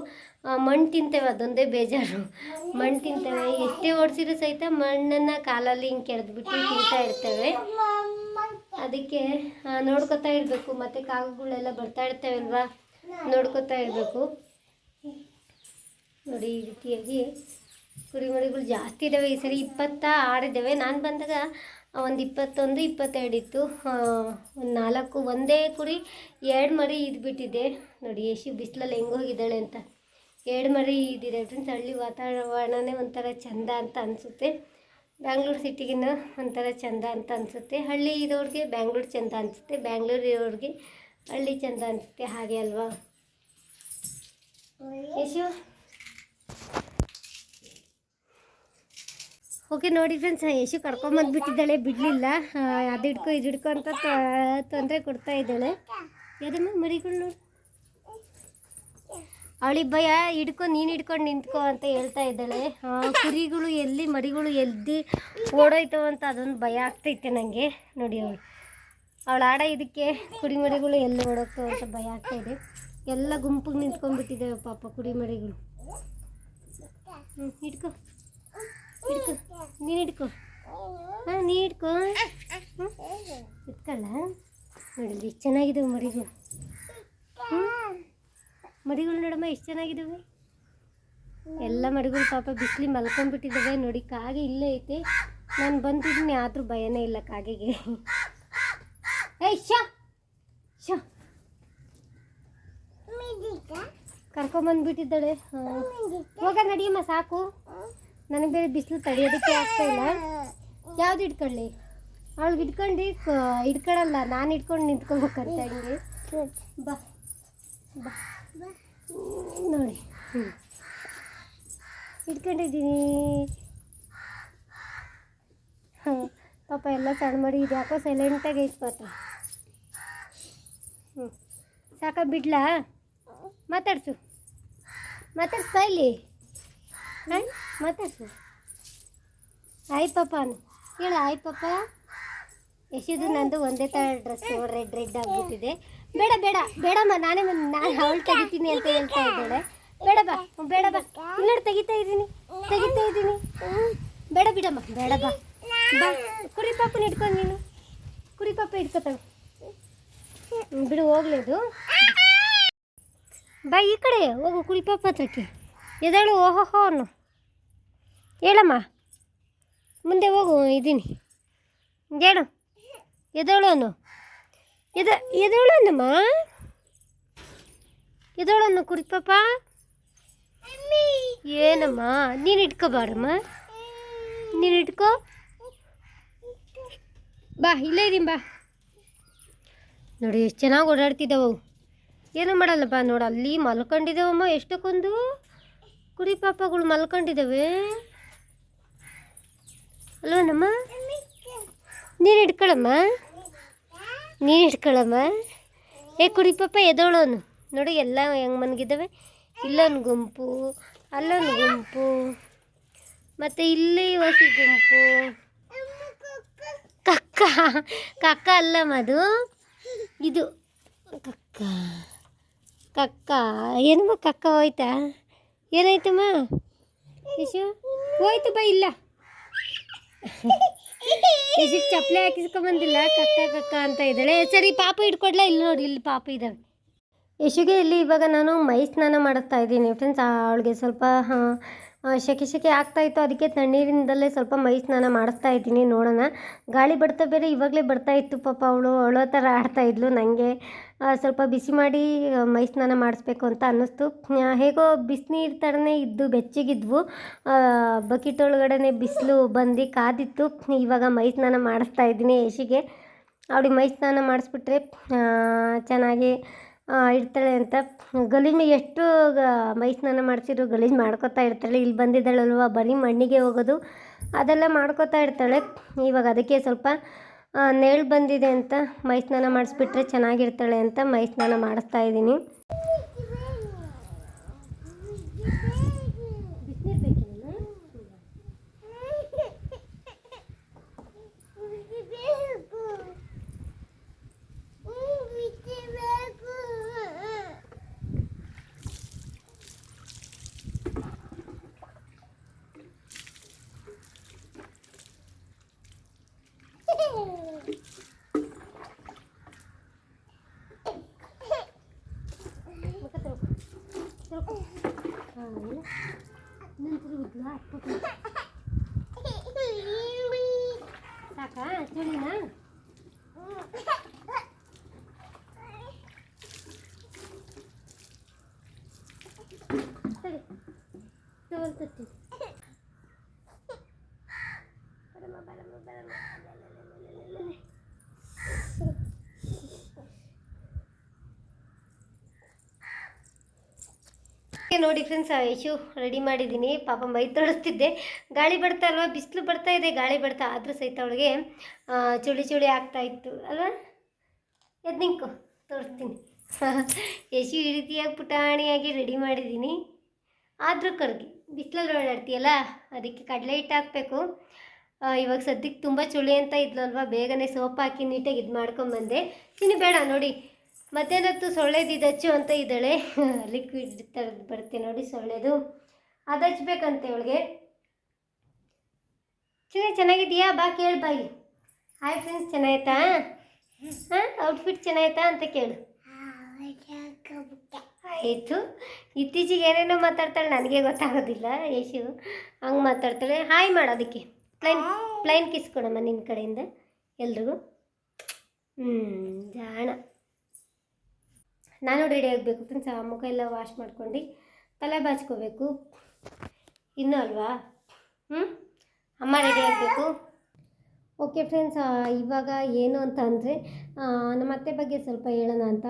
ಮಣ್ಣು ತಿಂತೇವೆ, ಅದೊಂದೇ ಬೇಜಾರು. ಮಣ್ಣು ತಿಂತೇವೆ. ಎಷ್ಟೇ ಓಡಿಸಿದ್ರು ಸಹಿತ ಮಣ್ಣನ್ನು ಕಾಲಲ್ಲಿ ಹಿಂಗೆ ಕೆರೆದ್ಬಿಟ್ಟು ತಿಂತಾ ಇರ್ತೇವೆ. ಅದಕ್ಕೆ ನೋಡ್ಕೊತಾ ಇರಬೇಕು. ಮತ್ತು ಕಾಗುಗಳೆಲ್ಲ ಬರ್ತಾ ಇರ್ತೇವಲ್ವಾ ನೋಡ್ಕೊತಾ ಇರಬೇಕು. ನೋಡಿ, ಈ ರೀತಿಯಾಗಿ ಕುರಿಮರಿಗಳು ಜಾಸ್ತಿ ಇದ್ದಾವೆ ಈ ಸರಿ ಇಪ್ಪತ್ತ ಆರಿದ್ದಾವೆ ನಾನು ಬಂದಾಗ ಒಂದು ಇಪ್ಪತ್ತೊಂದು, ಇಪ್ಪತ್ತೆರಡು ಇತ್ತು. ಒಂದು ನಾಲ್ಕು, ಒಂದೇ ಕುರಿ, ಎರಡು ಮರಿ ಇದ್ಬಿಟ್ಟಿದೆ ನೋಡಿ ಎಷ್ಟು ಬಿಸಿಲಲ್ಲಿ ಹೆಂಗೆ ಹೋಗಿದ್ದಾಳೆ ಅಂತ. ಎರಡು ಮರಿ ಇದ್ದಿದೆ ಫ್ರೆಂಡ್ಸ್ ಹಳ್ಳಿ ವಾತಾವರಣನೇ ಒಂಥರ ಚಂದ ಅಂತ ಅನಿಸುತ್ತೆ. ಬ್ಯಾಂಗ್ಳೂರು ಸಿಟಿಗಿನ್ನ ಒಂಥರ ಚಂದ ಅಂತ ಅನಿಸುತ್ತೆ. ಹಳ್ಳಿ ಇರೋರಿಗೆ ಬ್ಯಾಂಗ್ಳೂರು ಚಂದ ಅನಿಸುತ್ತೆ. ಬ್ಯಾಂಗ್ಳೂರು ಇರೋರಿಗೆ ಹಳ್ಳಿ ಚಂದ ಅನಿಸುತ್ತೆ. ಹಾಗೆ ಅಲ್ವಾ? ಯಶು? ಓಕೆ ನೋಡಿ ಫ್ರೆಂಡ್ಸ್ ಯಶು ಕರ್ಕೊಂಬಂದ್ಬಿಟ್ಟಿದ್ದಾಳೆ ಬಿಡಲಿಲ್ಲ. ಅದು ಹಿಡ್ಕೊ, ಇದು ಹಿಡ್ಕೊ ಅಂತ ತೊಂದರೆ ಕೊಡ್ತಾ ಇದ್ದಾಳೆ. ಯಾವ್ದಮ್ಮ ಮರಿಗಳು ನೋಡಿ. ಅವಳಿಗೆ ಭಯ, ಹಿಡ್ಕೊ, ನೀನು ಹಿಡ್ಕೊಂಡು ನಿಂತ್ಕೊ ಅಂತ ಹೇಳ್ತಾ ಇದ್ದಾಳೆ. ಕುರಿಗಳು ಎಲ್ಲಿ, ಮರಿಗಳು ಎಲ್ಲಿ ಓಡೋಯ್ತವ ಅಂತ ಅದೊಂದು ಭಯ ಆಗ್ತೈತೆ ನನಗೆ ನೋಡಿ ಅವಳು. ಅವಳು ಆಡ ಇದಕ್ಕೆ ಕುರಿ ಮರಿಗಳು ಎಲ್ಲಿ ಓಡೋಗ್ತವೆ ಅಂತ ಭಯ ಆಗ್ತಾ ಇದೆ. ಎಲ್ಲ ಗುಂಪಿಗೆ ನಿಂತ್ಕೊಂಡ್ಬಿಟ್ಟಿದ್ದಾವೆ ಪಾಪ ಕುರಿಮರಿಗಳು ಹ್ಞೂ ಹಿಡ್ಕೊ. ಹಿಡ್ಕೊ. ನೀನು ಹಿಡ್ಕೊ. ಹಾಂ ನೀ ಹಿಡ್ಕೊ. ಇಟ್ಕಲ್ಲ ನೋಡಲಿ ನೋಡಿ ಎಷ್ಟು ಚೆನ್ನಾಗಿದ್ದಾವೆ ಮರಿಗಳು. ಮರಿಗಳು ನೋಡಮ್ಮ ಎಷ್ಟು ಚೆನ್ನಾಗಿದ್ದಾವೆ. ಎಲ್ಲ ಮರಿಗಳು ಪಾಪ ಬಿಸಿಲಿ ಮಲ್ಕೊಂಡ್ಬಿಟ್ಟಿದ್ದಾವೆ. ನೋಡಿ ಕಾಗೆ ಇಲ್ಲೇ ಐತೆ. ನಾನು ಬಂದಿದ್ದೀನಿ ಆದರೂ ಭಯನೇ ಇಲ್ಲ ಕಾಗೆಗೆ. ಏಯ್ ಶಾ ಶಾ ಕರ್ಕೊಂಬಂದ್ಬಿಟ್ಟಿದ್ದಾಳೆ. ಹಾಂ. ಹೋಗ ನಡಿಯಮ್ಮ ಸಾಕು. ನನಗೆ ಬೇರೆ ಬಿಸಿಲು ತಡೆಯೋದಕ್ಕೆ ಆಗ್ತಾ ಇಲ್ಲ. ಯಾವ್ದು ಇಟ್ಕೊಳ್ಳಿ? ಅವಳಿಗೆ ಇಟ್ಕೊಂಡು ಇಟ್ಕೊಳ್ಳಲ್ಲ ನಾನು ಇಟ್ಕೊಂಡು ನಿಂತ್ಕೊಬೇಕಂತ ಹಂಗೆ. ಬಾ. ಬಾ. ನೋಡಿ. ಹ್ಞೂ ಇಟ್ಕೊಂಡಿದ್ದೀನಿ. ಹಾಂ ಪಾಪ ಎಲ್ಲ ಸಣ್ಣ ಮಾಡಿ ಇದು. ಯಾಕೋ ಸೈಲೆಂಟಾಗಿ ಐತೆ ಪಾತ್ರ ಹ್ಞೂ ಸಾಕ ಬಿಡ್ಲಾ? ಮಾತಾಡ್ಸು. ಮಾತಾಡ್ಸ್ತಾ ಇಲ್ಲಿ. ಹಾಂ? ಮಾತಾಡ್ಸು. ಆಯ್ ಪಾಪ ಹೇಳು ಆಯ್ ಪಾಪ ಎಷ್ಟಿದ್ರು ನಂದು ಒಂದೇ ಥರ ಡ್ರೆಸ್ ರೆಡ್ ರೆಡ್ ಆಗಿಬಿಟ್ಟಿದೆ. ಬೇಡ ಬೇಡ ಬೇಡಮ್ಮ ನಾನೇ ನಾನು ಅವಳು ತೆಗಿತೀನಿ ಅಂತ ಹೇಳ್ತಾ ಇದ್ದಾಳೆ. ಬೇಡ ಬಾ ಬೇಡ ಬಾ. ಇಲ್ಲ ತೆಗಿತಾ ಇದ್ದೀನಿ ತೆಗಿತಾ ಇದ್ದೀನಿ. ಬೇಡ ಬಿಡಮ್ಮ ಬೇಡ ಬಾ. ಬಾ ಕುರಿ ಪಾಪನ ನೀನು. ಕುರಿ ಪಾಪ ಹ್ಮ್, ಬಿಡು ಹೋಗ್ಲಿ ಅದು. ಬಾ ಈ ಕಡೆ ಹೋಗು ಕುರಿ ಪಾಪ ಹತ್ರಕ್ಕೆ. ಎದಳು ಓಹೋಹೋ ಅನ್ನು. ಹೇಳಮ್ಮ. ಮುಂದೆ ಹೋಗು, ಇದ್ದೀನಿ. ಹೇಳು. ಎದಳು ಅನ್ನು. ಎದ ಎದಳು ಅನ್ನಮ್ಮ? ಎದಳು ಅನ್ನು ಕುರಿ ಪಾಪ? ಏನಮ್ಮ? ನೀನು ಇಟ್ಕೋಬಾರಮ್ಮ ನೀನು ಇಟ್ಕೋ. ಬಾ, ಇಲ್ಲೇ ಇದೀನಿ ಬಾ. ನೋಡಿ, ಎಷ್ಟು ಚೆನ್ನಾಗಿ ಓಡಾಡ್ತಿದ್ದಾವೆ. ಏನೂ ಮಾಡಲ್ಲಪ್ಪ ನೋಡು, ಅಲ್ಲಿ ಮಲ್ಕೊಂಡಿದ್ದೇವಮ್ಮ ಎಷ್ಟಕ್ಕೊಂದು? ಕುರಿ ಪಾಪಗಳು ಮಲ್ಕೊಂಡಿದ್ದಾವೆ ಅಲ್ವನಮ್ಮ ನೀನು ಹಿಡ್ಕೊಳಮ್ಮ. ನೀನು ಹಿಡ್ಕೊಳಮ್ಮ. ಏ, ಕುರಿ ಪಾಪ ಎದೋಳೋನು. ನೋಡು, ಎಲ್ಲ ಹೆಂಗೆ ಮನಗಿದ್ದಾವೆ ಇಲ್ಲೊಂದು ಗುಂಪು, ಅಲ್ಲೊಂದು ಗುಂಪು, ಮತ್ತು ಇಲ್ಲಿ ಹೊಸಿ ಗುಂಪು. ಕಕ್ಕ ಕಕ್ಕ ಅಲ್ಲಮ್ಮ ಅದು. ಇದು ಕಕ್ಕ. ಕಕ್ಕ. ಏನಮ್ಮ ಕಕ್ಕ ಹೋಯ್ತಾ? ಏನಾಯ್ತಮ್ಮ? ಯಶು ಹೋಯ್ತು ಬಾ ಇಲ್ಲ. ಯಶಕ್ಕೆ ಚಪ್ಪಲಿ ಹಾಕಿಸ್ಕೊಂಬಂದಿಲ್ಲ ಕಕ್ಕ ಕಕ್ಕ ಅಂತ ಇದ್ದಾಳೆ. ಸರಿ, ಪಾಪ ಇಟ್ಕೊಡ್ಲ ಇಲ್ಲಿ ನೋಡಿ, ಇಲ್ಲಿ ಪಾಪ ಇದ್ದಾವೆ. ಯಶುಗೆ ಇಲ್ಲಿ ಇವಾಗ ನಾನು ಮೈ ಸ್ನಾನ ಮಾಡಿಸ್ತಾ ಇದ್ದೀನಿ. ಫ್ರೆಂಡ್ಸ್, ಅವಳಿಗೆ ಸ್ವಲ್ಪ ಶೆಕೆ ಸೆಕೆ ಆಗ್ತಾ ಇತ್ತು. ಅದಕ್ಕೆ ತಣ್ಣೀರಿಂದಲೇ ಸ್ವಲ್ಪ ಮೈ ಸ್ನಾನ ಮಾಡಿಸ್ತಾ ಇದ್ದೀನಿ. ನೋಡೋಣ. ಗಾಳಿ ಬಡ್ತಾ ಬೇರೆ ಇವಾಗಲೇ ಬರ್ತಾ ಇತ್ತು. ಪಾಪ ಅವಳು ಅಳೋ ಥರ ಆಡ್ತಾ ಇದ್ಲು. ನನಗೆ ಸ್ವಲ್ಪ ಬಿಸಿ ಮಾಡಿ ಮೈ ಸ್ನಾನ ಮಾಡಿಸ್ಬೇಕು ಅಂತ ಅನ್ನಿಸ್ತು. ಹೇಗೋ ಬಿಸಿನೀರು ಥರನೇ ಇದ್ದು ಬೆಚ್ಚಗಿದ್ವು. ಬಕೆಟ್ ಒಳಗಡೆ ಬಿಸಿಲು ಬಂದು ಕಾದಿತ್ತು. ಇವಾಗ ಮೈ ಸ್ನಾನ ಮಾಡಿಸ್ತಾ ಇದ್ದೀನಿ ಯಶಿಗೆ ಅವಳಿಗೆ ಮೈ ಸ್ನಾನ ಮಾಡಿಸ್ಬಿಟ್ರೆ ಚೆನ್ನಾಗಿ ಇರ್ತಾಳೆ ಅಂತ. ಗಲೀಜು ಎಷ್ಟು, ಗ- ಮೈ ಸ್ನಾನ ಮಾಡಿಸಿದ್ರು, ಗಲೀಜು ಮಾಡ್ಕೋತಾ ಇರ್ತಾಳೆ. ಇಲ್ಲಿ ಬಂದಿದ್ದಾಳಲ್ವ, ಬರೀ ಮಣ್ಣಿಗೆ ಹೋಗೋದು. ಅದೆಲ್ಲ ಮಾಡ್ಕೋತಾ ಇರ್ತಾಳೆ. ಇವಾಗ ಅದಕ್ಕೆ ಸ್ವಲ್ಪ ನೆರಳು ಬಂದಿದೆ ಅಂತ ಮೈ ಸ್ನಾನ ಮಾಡಿಸ್ಬಿಟ್ರೆ ಚೆನ್ನಾಗಿರ್ತಾಳೆ ಅಂತ ಮೈ ಸ್ನಾನ ಮಾಡಿಸ್ತಾ ಇದ್ದೀನಿ ಸಾಕಾ ಚಳಿನಾ ಸರಿ ನೋಡಿ ಫ್ರೆಂಡ್ಸ್ ಯಶು ರೆಡಿ ಮಾಡಿದ್ದೀನಿ. ಪಾಪ ಮೈ ತೊಳಸ್ತಿದ್ದೆ ಗಾಳಿ ಬರ್ತಾ ಅಲ್ವಾ ಬಿಸಿಲು ಬರ್ತಾ ಇದೆ ಗಾಳಿ ಬರ್ತಾ ಆದರೂ ಸಹಿತ ಅವಳಿಗೆ ಚುಳಿ ಚುಳಿ ಆಗ್ತಾ ಇತ್ತು. ಅಲ್ವಾ? ಎದ್ದು ನಿಂಕು ತೋರಿಸ್ತೀನಿ ಯಶು ಈ ರೀತಿಯಾಗಿ ಪುಟಾಣಿಯಾಗಿ ರೆಡಿ ಮಾಡಿದ್ದೀನಿ. ಆದರೂ ಕರ್ಗಿ. ಬಿಸಿಲಲ್ಲಿ ಓಡಾಡ್ತೀಯಲ್ಲ ಅದಕ್ಕೆ ಕಡಲೆ ಹಿಟ್ಟು ಹಾಕಬೇಕು. ಇವಾಗ ಸದ್ಯಕ್ಕೆ ತುಂಬ ಚುಳಿ ಅಂತ ಇದ್ಲಲ್ವ ಬೇಗನೆ ಸೋಪ್ ಹಾಕಿ ನೀಟಾಗಿ ಇದು ಮಾಡ್ಕೊಂಬಂದೆ ತಿನ್ನಿ ಬೇಡ ನೋಡಿ. ಮಧ್ಯಾಹ್ನದ್ದು ಹಚ್ಚು ಅಂತ ಇದ್ದಾಳೆ. ಲಿಕ್ವಿಡ್ ಥರದ್ದು ಬರುತ್ತೆ ನೋಡಿ ಸೊಳ್ಳೆದು. ಅದು ಹಚ್ಬೇಕಂತೆ ಅವಳಿಗೆ. ಚಿನ್ನ ಚೆನ್ನಾಗಿದೆಯಾ? ಬಾ ಕೇಳು ಬಾಯಿ. ಹಾಯ್ ಫ್ರೆಂಡ್ಸ್ ಚೆನ್ನಾಯ್ತಾ? ಹಾಂ ಔಟ್ಫಿಟ್ ಚೆನ್ನಾಯ್ತಾ ಅಂತ ಕೇಳು. ಆಯಿತು. ಇತ್ತೀಚೆಗೆ ಏನೇನೋ ಮಾತಾಡ್ತಾಳೆ ನನಗೆ ಗೊತ್ತಾಗೋದಿಲ್ಲ. ಯಶು ಹಂಗೆ ಮಾತಾಡ್ತಾಳೆ. ಹಾಯ್ ಮಾಡೋದಕ್ಕೆ ಪ್ಲೈನ್ ಪ್ಲೈನ್ ಕಿಸ್ ಕೊಡಮ್ಮ ನಿನ್ನ ಕಡೆಯಿಂದ ಎಲ್ರಿಗೂ. ಹ್ಞೂ ಜಾಣ. ನಾನು ರೆಡಿ ಆಗಬೇಕು. ಫ್ರೆಂಡ್ಸ್ ಆ ಮುಖ ಎಲ್ಲ ವಾಶ್ ಮಾಡ್ಕೊಂಡು ತಲೆ ಬಾಚ್ಕೋಬೇಕು. ಇನ್ನೂ ಅಲ್ವಾ? ಹ್ಞೂ ಅಮ್ಮ ರೆಡಿ ಆಗಬೇಕು. ಓಕೆ ಫ್ರೆಂಡ್ಸ್ ಇವಾಗ ಏನು ಅಂತ ಅಂದರೆ ನಮ್ಮ ಅತ್ತೆ ಬಗ್ಗೆ ಸ್ವಲ್ಪ ಹೇಳೋಣ ಅಂತ.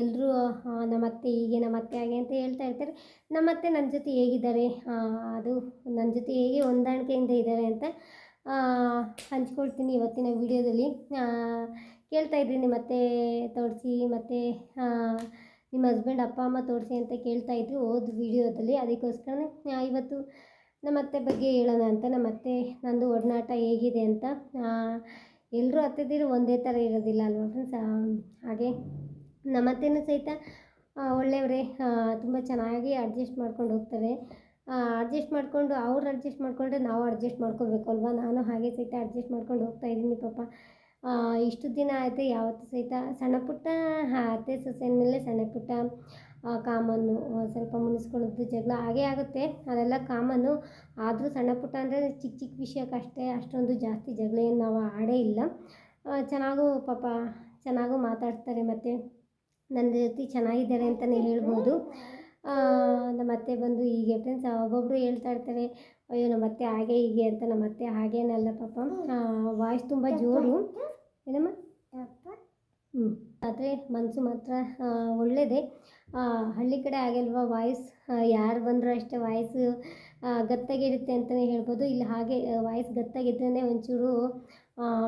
ಎಲ್ಲರೂ ನಮ್ಮ ಅತ್ತೆ ಹೀಗೆ, ನಮ್ಮ ಅತ್ತೆ ಹಾಗೆ ಅಂತ ಹೇಳ್ತಾ ಇರ್ತಾರೆ. ನಮ್ಮ ಅತ್ತೆ ನನ್ನ ಜೊತೆ ಹೇಗಿದ್ದಾರೆ? ಅದು ನನ್ನ ಜೊತೆ ಹೇಗೆ ಹೊಂದಾಣಿಕೆಯಿಂದ ಇದ್ದಾರೆ ಅಂತ ಹಂಚ್ಕೊಳ್ತೀನಿ ಇವತ್ತಿನ ವಿಡಿಯೋದಲ್ಲಿ. ಕೇಳ್ತಾ ಇದ್ರಿ ನಿಮ್ಮ ಅತ್ತೆ ತೋರಿಸಿ, ಮತ್ತು ನಿಮ್ಮ ಹಸ್ಬೆಂಡ್ ಅಪ್ಪ ಅಮ್ಮ ತೋರಿಸಿ ಅಂತ ಕೇಳ್ತಾ ಇದ್ರು ಹೋದ ವಿಡಿಯೋದಲ್ಲಿ. ಅದಕ್ಕೋಸ್ಕರ ಇವತ್ತು ನಮ್ಮ ಅತ್ತೆ ಬಗ್ಗೆ ಹೇಳೋಣ ಅಂತ ನಮ್ಮ ಅತ್ತೆ ನಂದು ಒಡನಾಟ ಹೇಗಿದೆ ಅಂತ. ಎಲ್ಲರೂ ಅತ್ತೆದಿರು ಒಂದೇ ಥರ ಇರೋದಿಲ್ಲ ಅಲ್ವಾ ಫ್ರೆಂಡ್ಸ್ ಹಾಗೆ ನಮ್ಮ ಅತ್ತೆನೂ ಸಹಿತ ಒಳ್ಳೆಯವರೇ ತುಂಬ ಚೆನ್ನಾಗಿ ಅಡ್ಜಸ್ಟ್ ಮಾಡ್ಕೊಂಡು ಹೋಗ್ತಾರೆ. ಅಡ್ಜಸ್ಟ್ ಮಾಡಿಕೊಂಡು ಅವ್ರು ಅಡ್ಜಸ್ಟ್ ಮಾಡಿಕೊಂಡ್ರೆ ನಾವು ಅಡ್ಜಸ್ಟ್ ಮಾಡ್ಕೋಬೇಕು ಅಲ್ವಾ? ನಾನು ಹಾಗೆ ಸಹಿತ ಅಡ್ಜಸ್ಟ್ ಮಾಡ್ಕೊಂಡು ಹೋಗ್ತಾ ಇದ್ದೀನಿ ಪಾಪ. ಇಷ್ಟು ದಿನ ಆಯಿತು, ಯಾವತ್ತೂ ಸಹಿತ ಸಣ್ಣ ಪುಟ್ಟ ಅತ್ತೆ ಸೊಸೆನ ಮೇಲೆ ಸಣ್ಣ ಪುಟ್ಟ ಕಾಮನ್ನು ಸ್ವಲ್ಪ ಮುನಿಸ್ಕೊಳ್ಳೋದು ಜಗಳ ಹಾಗೇ ಆಗುತ್ತೆ. ಅದೆಲ್ಲ ಕಾಮನ್ನು ಆದರೂ ಸಣ್ಣ ಪುಟ್ಟ ಅಂದರೆ ಚಿಕ್ಕ ಚಿಕ್ಕ ವಿಷಯಕ್ಕಷ್ಟೇ ಅಷ್ಟೊಂದು ಜಾಸ್ತಿ ಜಗಳ ಏನು ನಾವು ಆಡೇ ಇಲ್ಲ. ಚೆನ್ನಾಗೂ ಪಾಪ ಚೆನ್ನಾಗೂ ಮಾತಾಡ್ತಾರೆ ಮತ್ತು ನನ್ನ ಜೊತೆ ಚೆನ್ನಾಗಿದ್ದಾರೆ ಅಂತಲೇ ಹೇಳ್ಬೋದು. ನಮ್ಮ ಅತ್ತೆ ಬಂದು ಹೀಗೆ ಫ್ರೆಂಡ್ಸ್ ಒಬ್ಬೊಬ್ಬರು ಹೇಳ್ತಾ ಇರ್ತಾರೆ ಅಯ್ಯೋ ನಮ್ಮ ಅತ್ತೆ ಹಾಗೆ ಹೀಗೆ ಅಂತ. ನಮ್ಮ ಅತ್ತೆ ಹಾಗೇನಲ್ಲ ಪಾಪ. ವಾಯ್ಸ್ ತುಂಬ ಜೋರು. ಏನಮ್ಮ? ಹ್ಞೂ ಆದರೆ ಮನಸ್ಸು ಮಾತ್ರ ಒಳ್ಳೆಯದೇ ಹಳ್ಳಿ ಕಡೆ ಆಗಿಲ್ವಾ ವಾಯ್ಸ್ ಯಾರು ಬಂದರೂ ಅಷ್ಟೇ ವಾಯ್ಸ್ ಗತ್ತಾಗಿರುತ್ತೆ ಅಂತಲೇ ಹೇಳ್ಬೋದು. ಇಲ್ಲಿ ಹಾಗೆ ವಾಯ್ಸ್ ಗತ್ತಾಗಿದ್ರೇ ಒಂಚೂರು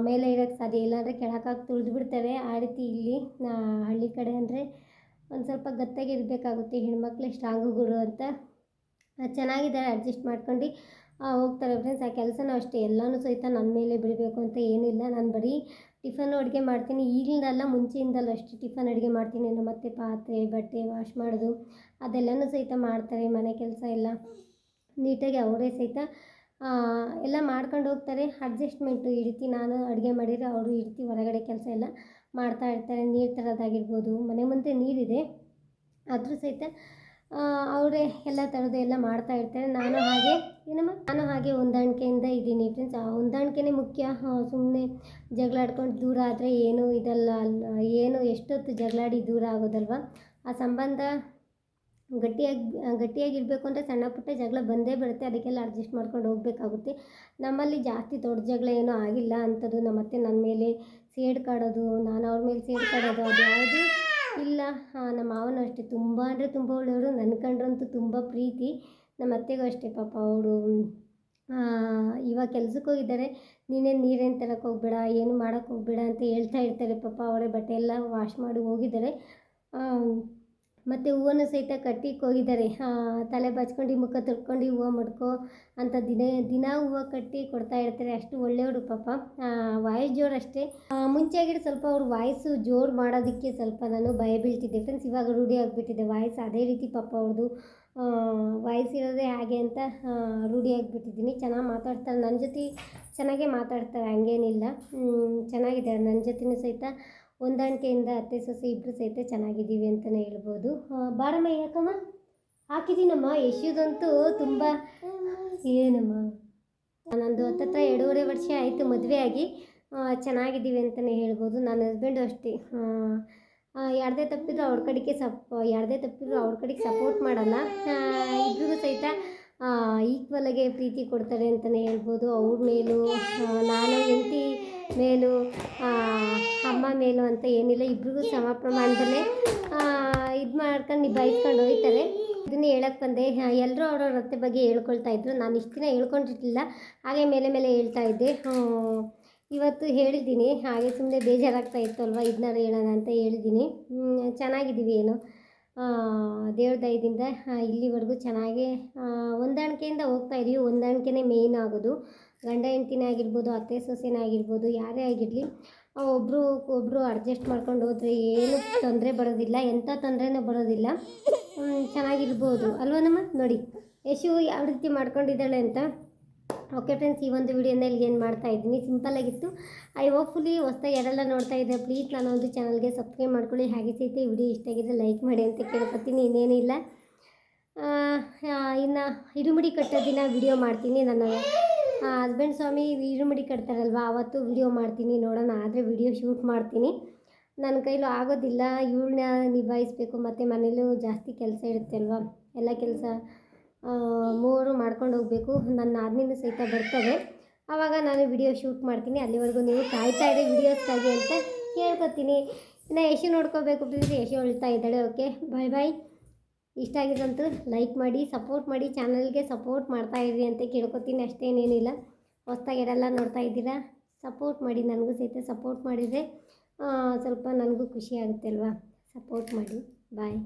ಮೇಲೆ ಇರೋಕ್ಕೆ ಸಾಧ್ಯ ಇಲ್ಲಾಂದರೆ ಕೆಳಕಾಗಿ ತುಳಿದು ಬಿಡ್ತಾರೆ ಆ ರೀತಿ ಇಲ್ಲಿ ಹಳ್ಳಿ ಕಡೆ ಅಂದರೆ ಒಂದು ಸ್ವಲ್ಪ ಗತ್ತಾಗಿರಬೇಕಾಗುತ್ತೆ. ಹೆಣ್ಮಕ್ಳು ಸ್ಟ್ರಾಂಗುಗಳು ಅಂತ. ಚೆನ್ನಾಗಿದೆ ಚೆನ್ನಾಗಿದ್ದಾರೆ ಅಡ್ಜಸ್ಟ್ ಮಾಡ್ಕೊಂಡು ಹೋಗ್ತಾರೆ ಫ್ರೆಂಡ್ಸ್ ಆ ಕೆಲಸನೂ ಅಷ್ಟೇ. ಎಲ್ಲನೂ ಸಹಿತ ನನ್ನ ಮೇಲೆ ಬಿಡಬೇಕು ಅಂತ ಏನಿಲ್ಲ. ನಾನು ಬರೀ ಟಿಫನ್ ಅಡುಗೆ ಮಾಡ್ತೀನಿ. ಈಗಿಂದಲ್ಲ ಮುಂಚೆಯಿಂದಲೂ ಅಷ್ಟೇ ಟಿಫನ್ ಅಡುಗೆ ಮಾಡ್ತೀನಿ. ಮತ್ತೆ ಪಾತ್ರೆ, ಬಟ್ಟೆ ವಾಶ್ ಮಾಡೋದು, ಅದೆಲ್ಲನೂ ಸಹಿತ ಮಾಡ್ತಾರೆ ಮನೆ ಕೆಲಸ ಎಲ್ಲ. ನೀಟಾಗಿ ಅವರೇ ಸಹಿತ ಎಲ್ಲ ಮಾಡ್ಕೊಂಡು ಹೋಗ್ತಾರೆ. ಅಡ್ಜಸ್ಟ್ಮೆಂಟು ಈ ರೀತಿ ನಾನು ಅಡುಗೆ ಮಾಡಿದರೆ ಅವರು ಈ ಹೊರಗಡೆ ಕೆಲಸ ಎಲ್ಲ ಮಾಡ್ತಾ ಇರ್ತಾರೆ. ನೀರು ತರೋದಾಗಿರ್ಬೋದು, ಮನೆ ಮುಂದೆ ನೀರಿದೆ. ಆದರೂ ಸಹಿತ ಅವರೇ ಎಲ್ಲ ಥರದ್ದು ಎಲ್ಲ ಮಾಡ್ತಾ ಇರ್ತಾರೆ. ನಾನು ಹಾಗೆ ಏನಮ್ಮ ನಾನು ಹಾಗೆ ಹೊಂದಾಣಿಕೆಯಿಂದ ಇದ್ದೀನಿ ಫ್ರೆಂಡ್ಸ್ ಆ ಹೊಂದಾಣಿಕೆನೇ ಮುಖ್ಯ. ಸುಮ್ಮನೆ ಜಗಳಾಡ್ಕೊಂಡು ದೂರ ಆದರೆ ಏನೂ ಇದಲ್ಲ ಏನು ಎಷ್ಟೊತ್ತು ಜಗಳಾಡಿ ದೂರ ಆಗೋದಲ್ವ? ಆ ಸಂಬಂಧ ಗಟ್ಟಿಯಾಗಿ, ಗಟ್ಟಿಯಾಗಿರಬೇಕು ಅಂದರೆ ಸಣ್ಣ ಪುಟ್ಟ ಜಗಳ ಬಂದೇ ಬರುತ್ತೆ. ಅದಕ್ಕೆಲ್ಲ ಅಡ್ಜಸ್ಟ್ ಮಾಡ್ಕೊಂಡು ಹೋಗಬೇಕಾಗುತ್ತೆ. ನಮ್ಮಲ್ಲಿ ಜಾಸ್ತಿ ದೊಡ್ಡ ಜಗಳ ಏನೂ ಆಗಿಲ್ಲ ಅಂಥದ್ದು ನಮ್ಮ ಅತ್ತೆ ನನ್ನ ಮೇಲೆ ಸೇಡ್ ಕಾಡೋದು, ನಾನು ಅವ್ರ ಮೇಲೆ ಸೇಡ್ ಕಾಡೋದು, ಅದು ಯಾವುದು ಇಲ್ಲ. ನಮ್ಮ ಮಾವನೂ ಅಷ್ಟೇ. ತುಂಬ ಅಂದರೆ ತುಂಬ ಒಳ್ಳೆಯವರು. ನನ್ನ ಕಂಡ್ರಂತೂ ತುಂಬ ಪ್ರೀತಿ. ನಮ್ಮ ಅತ್ತೆಗೂ ಅಷ್ಟೇ ಪಾಪ ಅವರು ಇವಾಗ ಕೆಲ್ಸಕ್ಕೆ ಹೋಗಿದ್ದಾರೆ. ನೀನೇನು ನೀರೇನು ತರಕ್ಕೆ ಹೋಗ್ಬೇಡ ಏನು ಮಾಡೋಕ್ಕೆ ಹೋಗ್ಬೇಡ ಅಂತ ಹೇಳ್ತಾ ಇರ್ತಾರೆ ಪಾಪ ಅವರೇ ಬಟ್ಟೆ ಎಲ್ಲ ವಾಶ್ ಮಾಡಿ ಹೋಗಿದ್ದಾರೆ. ಮತ್ತು ಹೂವನ್ನು ಸಹಿತ ಕಟ್ಟಿಕ್ಕೆ ಹೋಗಿದ್ದಾರೆ. ತಲೆ ಬಾಚ್ಕೊಂಡು ಮುಖ ತೊಳ್ಕೊಂಡು ಹೂವು ಮಡ್ಕೊ ಅಂತ ದಿನ ದಿನ ಹೂವು ಕಟ್ಟಿ ಕೊಡ್ತಾ ಇರ್ತಾರೆ. ಅಷ್ಟು ಒಳ್ಳೆಯವರು ಪಾಪ. ವಾಯ್ಸ್ ಜೋರು ಅಷ್ಟೇ. ಆ, ಮುಂಚೆ ಆಗಿದ್ದು ಸ್ವಲ್ಪ ಅವ್ರ ವಾಯ್ಸು ಜೋರು ಮಾಡೋದಕ್ಕೆ ಸ್ವಲ್ಪ ನಾನು ಭಯ ಬೀಳ್ತಿದ್ದೆ. ಫ್ರೆಂಡ್ಸ್ ಇವಾಗ ರೂಢಿ ಆಗಿಬಿಟ್ಟಿದೆ. ವಾಯ್ಸ್ ಅದೇ ರೀತಿ ಪಾಪ ಅವ್ರದ್ದು ವಾಯ್ಸ್ ಹಾಗೆ ಅಂತ ರೂಢಿಯಾಗಿಬಿಟ್ಟಿದ್ದೀನಿ ಚೆನ್ನಾಗಿ ಮಾತಾಡ್ತಾರೆ ನನ್ನ ಜೊತೆ ಚೆನ್ನಾಗೇ ಮಾತಾಡ್ತಾರೆ ಹಂಗೇನಿಲ್ಲ. ಚೆನ್ನಾಗಿದೆ. ನನ್ನ ಜೊತೆನೂ ಸಹಿತ ಹೊಂದಾಣಿಕೆಯಿಂದ ಅತ್ತೆ, ಸೊಸೆ ಇಬ್ಬರು ಸಹಿತ ಚೆನ್ನಾಗಿದ್ದೀವಿ ಅಂತಲೇ ಹೇಳ್ಬೋದು. ಬಾರಮ್ಮ, ಯಾಕಮ್ಮ? ಹಾಕಿದ್ದೀನಮ್ಮ. ಯಶುದಂತೂ ತುಂಬ ಏನಮ್ಮ? ನಂದು ಹತ್ತತ್ರ ಎರಡೂವರೆ ವರ್ಷ ಆಯಿತು ಮದುವೆ ಆಗಿ ಚೆನ್ನಾಗಿದ್ದೀವಿ ಅಂತಲೇ ಹೇಳ್ಬೋದು. ನನ್ನ ಹಸ್ಬೆಂಡು ಅಷ್ಟೇ. ಯಾರದೇ ತಪ್ಪಿದ್ರು ಅವ್ರ ಕಡೆಗೆ ಸಪ್, ಯಾರದೇ ತಪ್ಪಿದ್ರು ಅವ್ರ ಕಡೆಗೆ ಸಪೋರ್ಟ್ ಮಾಡಲ್ಲ ಇಬ್ಬರಿಗೂ ಸಹಿತ ಈಕ್ವಲಾಗೆ ಪ್ರೀತಿ ಕೊಡ್ತಾರೆ ಅಂತಲೇ ಹೇಳ್ಬೋದು. ಅವ್ರ ಮೇಲೂ ನಾನು ಹೆಂಡತಿ ಮೇಲೂ ಅಮ್ಮ ಮೇಲೂ ಅಂತ ಏನಿಲ್ಲ. ಇಬ್ರಿಗೂ ಸಮ ಪ್ರಮಾಣದಲ್ಲೇ ಇದು ಮಾಡ್ಕೊಂಡು ನಿಭಾಯಿಸ್ಕೊಂಡು ಹೋಗ್ತಾರೆ. ಇದನ್ನೇ ಹೇಳಕ್ಕೆ ಬಂದೆ. ಎಲ್ಲರೂ ಅವ್ರವ್ರ ಅತ್ತೆ ಬಗ್ಗೆ ಹೇಳ್ಕೊಳ್ತಾ ಇದ್ರು. ನಾನು ಇಷ್ಟು ದಿನ ಹೇಳ್ಕೊಂಡಿರ್ಲಿಲ್ಲ. ಹಾಗೆ ಮೇಲೆ ಮೇಲೆ ಹೇಳ್ತಾ ಇದ್ದೆ. ಇವತ್ತು ಹೇಳಿದ್ದೀನಿ, ಹಾಗೆ ಸುಮ್ಮನೆ ಬೇಜಾರಾಗ್ತಾ ಇತ್ತು ಅಲ್ವಾ ಇದನ್ನಾರು ಹೇಳೋಣ ಅಂತ ಹೇಳಿದ್ದೀನಿ. ಚೆನ್ನಾಗಿದ್ದೀವಿ ಏನು. ದೇವ್ರ ದಯದಿಂದ ಇಲ್ಲಿವರೆಗೂ ಚೆನ್ನಾಗಿ ಹೊಂದಾಣಿಕೆಯಿಂದ ಹೋಗ್ತಾ ಇದೀವಿ. ಹೊಂದಾಣಿಕೆನೇ ಮೇಯ್ನ್ ಆಗೋದು. ಗಂಡ ಹೆಂಡ್ತಿನೇ ಆಗಿರ್ಬೋದು, ಅತ್ತೆ ಸೊಸೆನೇ ಆಗಿರ್ಬೋದು, ಯಾರೇ ಆಗಿರಲಿ ಒಬ್ಬರು ಒಬ್ಬರು ಅಡ್ಜಸ್ಟ್ ಮಾಡ್ಕೊಂಡು ಹೋದರೆ ಏನು ತೊಂದರೆ ಬರೋದಿಲ್ಲ, ಎಂಥ ತೊಂದರೆನೂ ಬರೋದಿಲ್ಲ. ಚೆನ್ನಾಗಿರ್ಬೋದು. ಅಲ್ವನಮ್ಮ? ನೋಡಿ, ಯಶು ಯಾವ ರೀತಿ ಮಾಡ್ಕೊಂಡಿದ್ದಾಳೆ ಅಂತ. ಓಕೆ ಫ್ರೆಂಡ್ಸ್ ಈ ಒಂದು ವಿಡಿಯೋನಲ್ಲಿ ಏನು ಮಾಡ್ತಾ ಇದ್ದೀನಿ? ಸಿಂಪಲ್ಲಾಗಿತ್ತು ಐ ಹೋಪ್ಫುಲಿ ಹೊಸ್ದಾಗಿ ಯಾರೆಲ್ಲ ನೋಡ್ತಾ ಇದ್ದೆ ಪ್ಲೀಸ್ ನಾನು ಒಂದು ಚಾನಲ್ಗೆ ಸಬ್ಸ್ಕ್ರೈಬ್ ಮಾಡ್ಕೊಳ್ಳಿ. ಹಾಗೆ ಸಹಿತ ವಿಡಿಯೋ ಇಷ್ಟ ಆಗಿದ್ರೆ ಲೈಕ್ ಮಾಡಿ ಅಂತ ಕೇಳ್ಕೊತೀನಿ. ಇನ್ನೇನಿಲ್ಲ ಇನ್ನು ಇರುಮುಡಿ ಕಟ್ಟೋ ದಿನ ವಿಡಿಯೋ ಮಾಡ್ತೀನಿ. ನನ್ನ ಹಸ್ಬೆಂಡ್ ಸ್ವಾಮಿ ಇರುಮುಡಿ ಕಟ್ತಾರಲ್ವ ಆವತ್ತು ವಿಡಿಯೋ ಮಾಡ್ತೀನಿ. ನೋಡೋಣ, ಆದರೆ ವಿಡಿಯೋ ಶೂಟ್ ಮಾಡ್ತೀನಿ. ನನ್ನ ಕೈಲೂ ಆಗೋದಿಲ್ಲ. ಇವಳನ್ನ ನಿಭಾಯಿಸಬೇಕು. ಮತ್ತು ಮನೇಲೂ ಜಾಸ್ತಿ ಕೆಲಸ ಇರುತ್ತೆ ಅಲ್ವಾ ಎಲ್ಲ ಕೆಲಸ ಮೂವರು ಮಾಡ್ಕೊಂಡು ಹೋಗಬೇಕು. ನನ್ನ ಆದ್ಮೇಲೆ ಸಹಿತ ಬರ್ತವೆ. ಆವಾಗ ನಾನು ವಿಡಿಯೋ ಶೂಟ್ ಮಾಡ್ತೀನಿ. ಅಲ್ಲಿವರೆಗೂ ನೀವು ಕಾಯ್ತಾ ಇರಿ ವಿಡಿಯೋಸ್ಗಾಗಿ ಅಂತ ಕೇಳ್ಕೊತೀನಿ. ಇನ್ನು ಯಶು ನೋಡ್ಕೋಬೇಕು ಪ್ಲೀಸ್ ಯಶು ಹೇಳ್ತಾ ಇದ್ದಾಳೆ. ಓಕೆ ಬಾಯ್ ಬಾಯ್ ಇಷ್ಟ ಆಗಿದ್ದಂತೂ ಲೈಕ್ ಮಾಡಿ ಸಪೋರ್ಟ್ ಮಾಡಿ ಚಾನಲ್ಗೆ ಸಪೋರ್ಟ್ ಮಾಡ್ತಾ ಇರಿ ಅಂತ ಕೇಳ್ಕೊತೀನಿ. ಅಷ್ಟೇನೇನಿಲ್ಲ. ಹೊಸ್ದಾಗಿ ಎಲ್ಲ ನೋಡ್ತಾ ಇದ್ದೀರಾ? ಸಪೋರ್ಟ್ ಮಾಡಿ. ನನಗೂ ಸಹಿತ ಸಪೋರ್ಟ್ ಮಾಡಿದರೆ ಸ್ವಲ್ಪ ನನಗೂ ಖುಷಿ ಆಗುತ್ತೆ ಅಲ್ವಾ ಸಪೋರ್ಟ್ ಮಾಡಿ. ಬಾಯ್